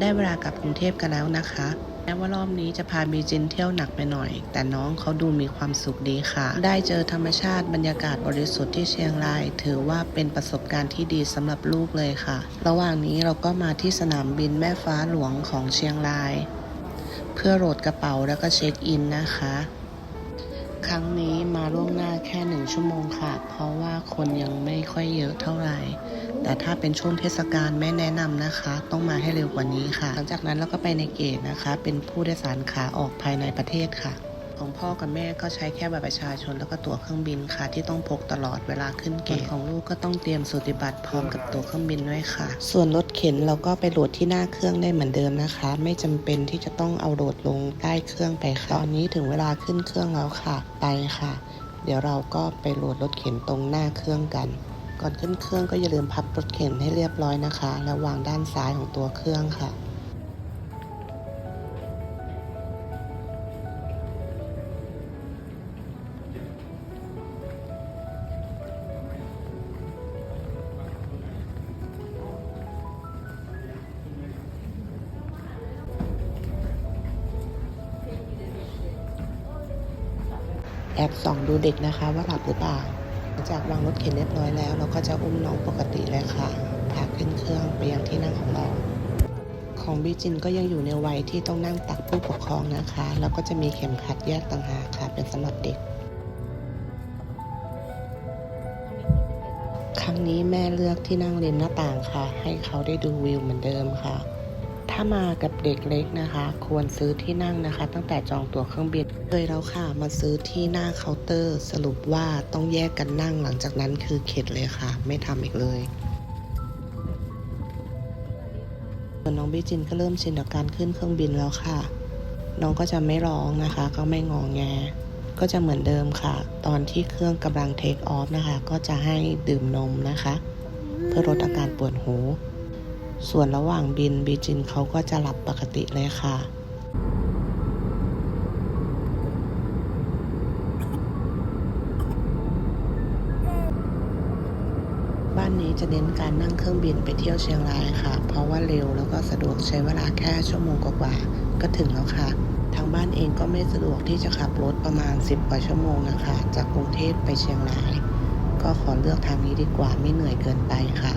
ได้เวลากลับกรุงเทพกันแล้วนะคะแม้ว่ารอบนี้จะพาบีจินเที่ยวหนักไปหน่อย แต่น้องเขาดูมีความสุขดีค่ะ ได้เจอธรรมชาติบรรยากาศบริสุทธิ์ที่เชียงราย ถือว่าเป็นประสบการณ์ที่ดีสำหรับลูกเลยค่ะ ระหว่างนี้เราก็มาที่สนามบินแม่ฟ้าหลวงของเชียงราย เพื่อโหลดกระเป๋าแล้วก็เช็คอินนะคะ ครั้งนี้มาล่วงหน้าแค่หนึ่งชั่วโมงค่ะ เพราะว่าคนยังไม่ค่อยเยอะเท่าไหร่ แต่ถ้าเป็นช่วงเทศกาลไม่แนะนำนะคะ ต้องมาให้เร็วกว่านี้ค่ะ หลังจากนั้นเราก็ไปในเกตนะคะ เป็นผู้โดยสารขาออกภายในประเทศค่ะ ของพ่อกับแม่ก็ใช้แค่บัตรประชาชนแล้วก็ตั๋วเครื่องบินค่ะ ที่ต้องพกตลอดเวลาขึ้นเกตของลูกก็ต้องเตรียมสูติบัตรพร้อมกับตั๋วเครื่องบินด้วยค่ะ ส่วนรถเข็นเราก็ไปโหลดที่หน้าเครื่องได้เหมือนเดิมนะคะ ไม่จำเป็นที่จะต้องเอาโหลดลงใต้เครื่องไปค่ะตอนนี้ถึงเวลาขึ้นเครื่องแล้วค่ะ ไปค่ะ เดี๋ยวเราก็ไปโหลดรถเข็นตรงหน้าเครื่องกัน ก่อนขึ้นเครื่องก็อย่าลืมพับรถเข็นให้เรียบร้อยนะคะ และววางด้านซ้ายของตัวเครื่องค่ะแอบส่องดูเด็กนะคะว่าหลับหรือเปล่า จากวางรถเข็นเรียบร้อยแล้ว เราก็จะอุ้มน้องปกติเลยค่ะ พาขึ้นเครื่องไปยังที่นั่งของเรา ของบีจินก็ยังอยู่ในวัยที่ต้องนั่งตักผู้ปกครองนะคะ แล้วก็จะมีเข็มขัดแยกต่างหากค่ะ เป็นสำหรับเด็ก ครั้งนี้แม่เลือกที่นั่งริมหน้าต่างค่ะ ให้เขาได้ดูวิวเหมือนเดิมค่ะ ถ้ามากับเด็กเล็กนะคะ ควรซื้อที่นั่งนะคะ ตั้งแต่จองตั๋วเครื่องบินเลยแล้วค่ะมาซื้อที่หน้าเคาน์เตอร์ สรุปว่าต้องแยกกันนั่งหลังจากนั้นคือเข็ดเลยค่ะ ไม่ทำอีกเลยส่วนน้องบิจินก็เริ่มชินกับการขึ้นเครื่องบินแล้วค่ะ น้องก็จะไม่ร้องนะคะ ก็ไม่งองแง ก็จะเหมือนเดิมค่ะ ตอนที่เครื่องกำลังเทคออฟนะคะ ก็จะให้ดื่มนมนะคะ เพื่อลดอาการปวดหู ส่วนระหว่างบินบีจินเขาก็จะหลับปกติเลยค่ะบ้านนี้จะเน้นการนั่งเครื่องบินไปเที่ยวเชียงรายค่ะ เพราะว่าเร็วแล้วก็สะดวกใช้เวลาแค่ชั่วโมงกว่าๆก็ถึงแล้วค่ะ ทางบ้านเองก็ไม่สะดวกที่จะขับรถประมาณ 10 กว่าชั่วโมงนะคะ จากกรุงเทพไปเชียงราย ก็ขอเลือกทางนี้ดีกว่าไม่เหนื่อยเกินไปค่ะ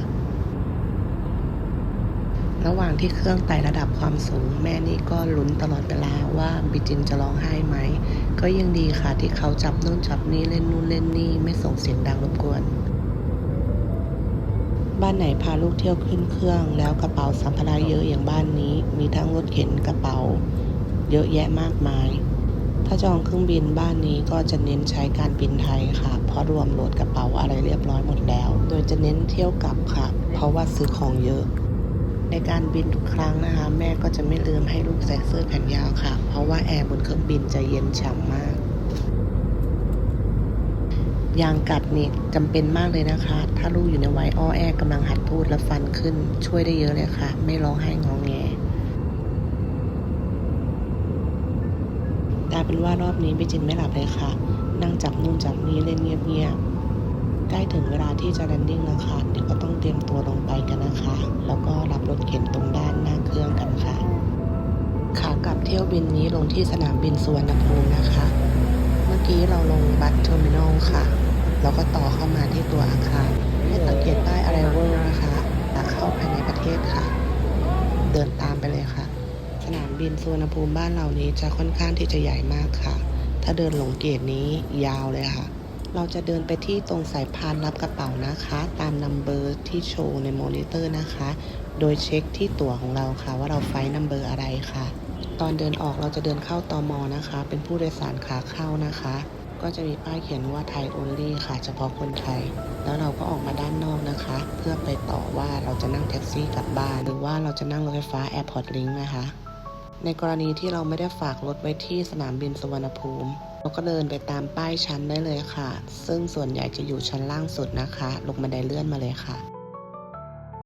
ระหว่างที่เครื่องไต่ระดับความสูง แม่นี่ก็ลุ้นตลอดเวลาว่าบิจินจะร้องไห้ไหม ก็ยังดีค่ะที่เขาจับนู่นจับนี่เล่นนู่นเล่นนี่ไม่ส่งเสียงดังรบกวนบ้านไหนพาลูกเที่ยวขึ้นเครื่อง แล้วกระเป๋าสัมภาระเยอะอย่างบ้านนี้ มีทั้งรถเข็นกระเป๋า เยอะแยะมากมาย ถ้าจองเครื่องบินบ้านนี้ก็จะเน้นใช้การบินไทยค่ะ เพราะรวมโหลดกระเป๋าอะไรเรียบร้อยหมดแล้ว โดยจะเน้นเที่ยวกลับค่ะ เพราะว่าซื้อของเยอะ ในการบินทุกครั้งนะคะ แม่ก็จะไม่ลืมให้ลูกใส่เสื้อแขนยาวค่ะ เพราะว่าแอร์บนเครื่องบินจะเย็นฉ่ำมาก ยางกัดนี่จำเป็นมากเลยนะคะ ถ้าลูกอยู่ในวัยอ้อแอกำลังหัดพูดและฟันขึ้น ช่วยได้เยอะเลยค่ะ ไม่ร้องไห้งองแงกลายเป็นว่ารอบนี้พี่จินไม่หลับเลยค่ะ นั่งจับนู่นจับนี่เล่นเงียบๆใกล้ถึงเวลาที่จะแลนดิ้งแล้วค่ะ บินนี้ลงที่สนามบินสุวรรณภูมินะคะ เมื่อกี้เราลงบัสเทอร์มินอลค่ะแล้วก็ต่อเข้ามาที่ตัวอาคาร ให้สังเกตป้าย Arrival นะคะจะเข้าภายในประเทศค่ะ เดินตามไปเลยค่ะ สนามบินสุวรรณภูมิบ้านเรานี้จะค่อนข้างที่จะใหญ่มากค่ะ ถ้าเดินหลงเกตนี้ยาวเลยค่ะ เราจะเดินไปที่ตรงสายพานรับกระเป๋านะคะ ตามนัมเบอร์ที่โชว์ในมอนิเตอร์นะคะ โดยเช็คที่ตั๋วของเราค่ะ ว่าเราไฟนัมเบอร์อะไรค่ะ ตอนเดินออกเราจะเดินเข้าตอมอนะคะ เป็นผู้โดยสารขาเข้านะคะ ก็จะมีป้ายเขียนว่าไทย only ค่ะ เฉพาะคนไทย แล้วเราก็ออกมาด้านนอกนะคะ เพื่อไปต่อว่าเราจะนั่งแท็กซี่กลับบ้าน หรือว่าเราจะนั่งรถไฟฟ้า Airport Link นะคะ ในกรณีที่เราไม่ได้ฝากรถไว้ที่สนามบินสุวรรณภูมิเราก็เดินไปตามป้ายชั้นได้เลยค่ะ ซึ่งส่วนใหญ่จะอยู่ชั้นล่างสุดนะคะ ลงบันไดเลื่อนมาเลยค่ะ